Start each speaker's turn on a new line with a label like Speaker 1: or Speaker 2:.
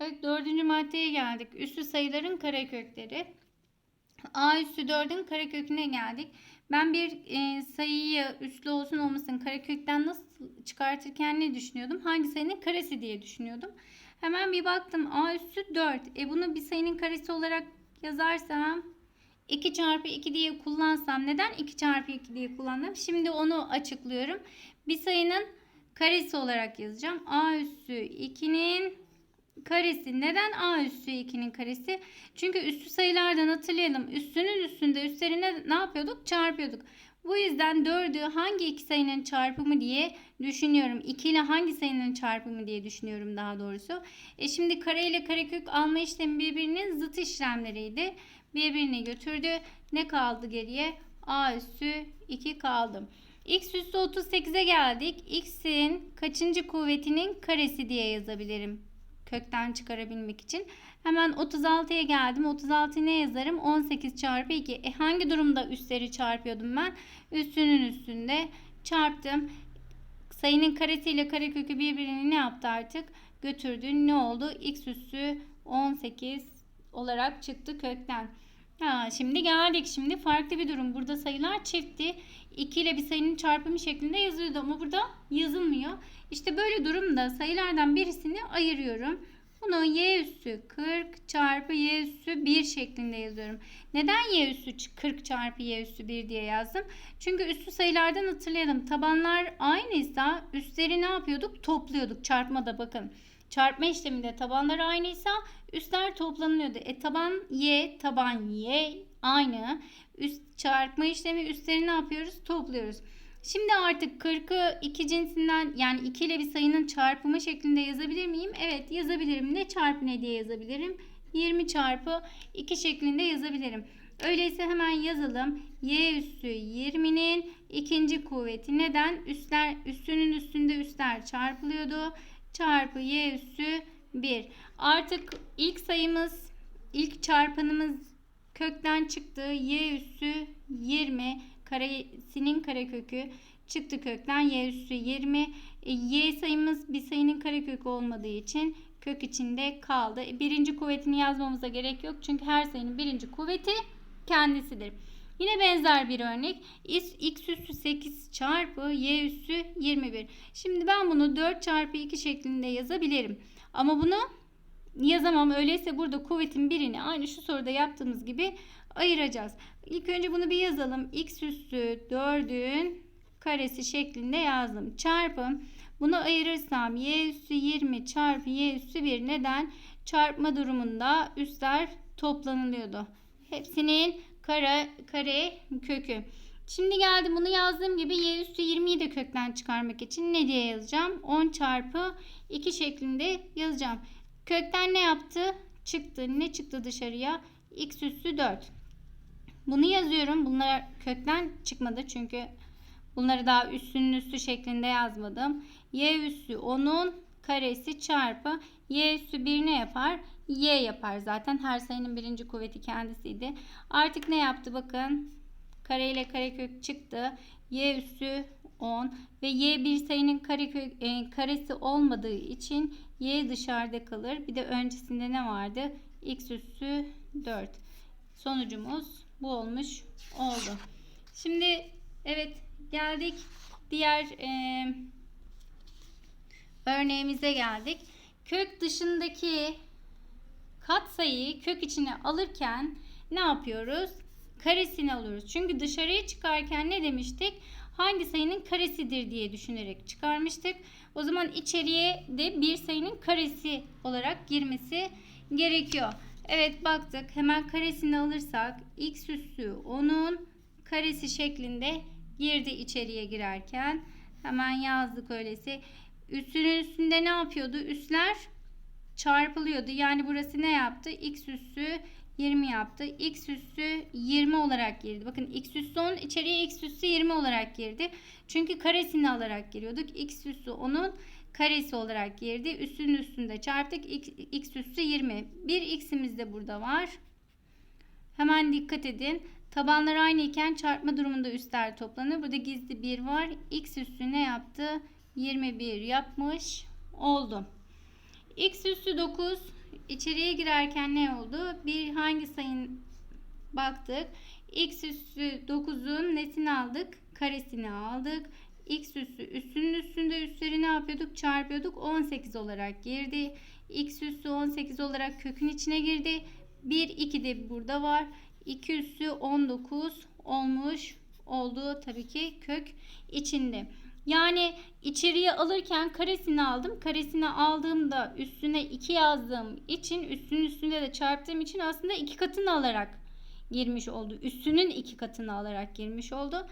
Speaker 1: Evet dördüncü maddeye geldik. Üslü sayıların karekökleri. A üssü 4'ün kareköküne geldik. Ben bir e, sayıyı üslü olsun olmasın karekökten nasıl çıkartırken ne düşünüyordum? Hangi sayının karesi diye düşünüyordum. Hemen bir baktım A üssü 4. E bunu bir sayının karesi olarak yazarsam 2 çarpı 2 diye kullansam neden 2 çarpı 2 diye kullandım? Şimdi onu açıklıyorum. Bir sayının karesi olarak yazacağım. A üssü 2'nin karesi. Neden A üssü 2'nin karesi? Çünkü üssü sayılardan hatırlayalım. Üssünün üstünde üstlerine ne yapıyorduk? Çarpıyorduk. Bu yüzden 4'ü hangi iki sayının çarpımı diye düşünüyorum. 2 ile hangi sayının çarpımı diye düşünüyorum daha doğrusu. E şimdi kare ile karekök alma işlemi birbirinin zıt işlemleriydi. Birbirini götürdü. Ne kaldı geriye? A üssü 2 kaldı. X üssü 38'e geldik. X'in kaçıncı kuvvetinin karesi diye yazabilirim. Kökten çıkarabilmek için. Hemen 36'ya geldim. 36 ne yazarım? 18 çarpı 2. E hangi durumda üstleri çarpıyordum ben? Üstünün üstünde çarptım. Sayının karesiyle karekökü birbirini ne yaptı artık? Götürdü. Ne oldu? X üssü 18 olarak çıktı kökten. Ha, şimdi geldik. Şimdi farklı bir durum. Burada sayılar çiftti. 2 ile bir sayının çarpımı şeklinde yazıyordu ama burada yazılmıyor. İşte böyle durumda sayılardan birisini ayırıyorum. Bunu y üssü 40 çarpı y üssü 1 şeklinde yazıyorum. Neden y üssü 40 çarpı y üssü 1 diye yazdım? Çünkü üssü sayılardan hatırlayalım. Tabanlar aynıysa üstleri ne yapıyorduk? Topluyorduk. Çarpmada bakın. Çarpma işleminde tabanlar aynıysa üstler toplanıyordu. E taban y, taban y aynı. Üst çarpma işlemi üstleri ne yapıyoruz? Topluyoruz. Şimdi artık 40'ı 2 cinsinden yani 2 ile bir sayının çarpımı şeklinde yazabilir miyim? Evet yazabilirim. Ne çarpı ne diye yazabilirim? 20 çarpı 2 şeklinde yazabilirim. Öyleyse hemen yazalım. Y üssü 20'nin ikinci kuvveti. Neden? Üstler, üstünün üstünde üstler çarpılıyordu. Çarpı y üssü 1. Artık ilk sayımız, ilk çarpanımız kökten çıktı. Y üssü 20 karesinin karekökü çıktı kökten y üssü 20. E, y sayımız bir sayının karekökü olmadığı için kök içinde kaldı. E, birinci kuvvetini yazmamıza gerek yok. Çünkü her sayının birinci kuvveti kendisidir. Yine benzer bir örnek. X üssü 8 çarpı y üssü 21. Şimdi ben bunu 4 çarpı 2 şeklinde yazabilirim. Ama bunu yazamam. Öyleyse burada kuvvetin birini aynı şu soruda yaptığımız gibi ayıracağız. İlk önce bunu bir yazalım. X üssü 4'ün karesi şeklinde yazdım. Çarpım. Bunu ayırırsam y üssü 20 çarpı y üssü 1. Neden? Çarpma durumunda üstler toplanılıyordu. Hepsinin kare, kare kökü. Şimdi geldim bunu yazdığım gibi y üssü 20'yi de kökten çıkarmak için ne diye yazacağım? 10 çarpı 2 şeklinde yazacağım. Kökten ne yaptı? Çıktı. Ne çıktı dışarıya? x üssü 4. Bunu yazıyorum. Bunlar kökten çıkmadı çünkü bunları daha üstünün üstü şeklinde yazmadım. y üssü 10'un karesi çarpı y üssü 1 ne yapar? Y yapar zaten. Her sayının birinci kuvveti kendisiydi. Artık ne yaptı bakın. Kare ile karekök çıktı. y üssü 10 ve y bir sayının karekök, e, karesi olmadığı için y dışarıda kalır. Bir de öncesinde ne vardı? x üssü 4. Sonucumuz bu olmuş oldu. Şimdi evet geldik diğer e, örneğimize geldik. Kök dışındaki katsayıyı kök içine alırken ne yapıyoruz? Karesini alıyoruz. Çünkü dışarıya çıkarken ne demiştik? Hangi sayının karesidir diye düşünerek çıkarmıştık. O zaman içeriye de bir sayının karesi olarak girmesi gerekiyor. Evet baktık. Hemen karesini alırsak x üssü 10'un karesi şeklinde girdi içeriye girerken. Hemen yazdık öylesi. Üstünün üstünde ne yapıyordu? Üstler çarpılıyordu. Yani burası ne yaptı? X üssü 20 yaptı. X üssü 20 olarak girdi. Bakın x üssü 10 içeriye x üssü 20 olarak girdi. Çünkü karesini alarak giriyorduk. X üssü 10'un karesi olarak girdi. Üstünün üstünde çarptık. X, x üssü 20. Bir x'imiz de burada var. Hemen dikkat edin. Tabanlar aynı iken çarpma durumunda üstler toplanır. Burada gizli 1 var. X üssü ne yaptı? 21 yapmış oldu. X üssü 9 içeriye girerken ne oldu? Bir hangi sayın baktık. X üssü 9'un nesini aldık? Karesini aldık. X üssü üssünün üstünde üsleri ne yapıyorduk? Çarpıyorduk. 18 olarak girdi. X üssü 18 olarak kökün içine girdi. 1, 2 de burada var. 2 üssü 19 olmuş oldu tabii ki kök içinde. Yani içeriye alırken karesini aldım. Karesini aldığımda üstüne 2 yazdığım için üstünün üstünde de çarptığım için aslında iki katını alarak girmiş oldu. Üstünün iki katını alarak girmiş oldu.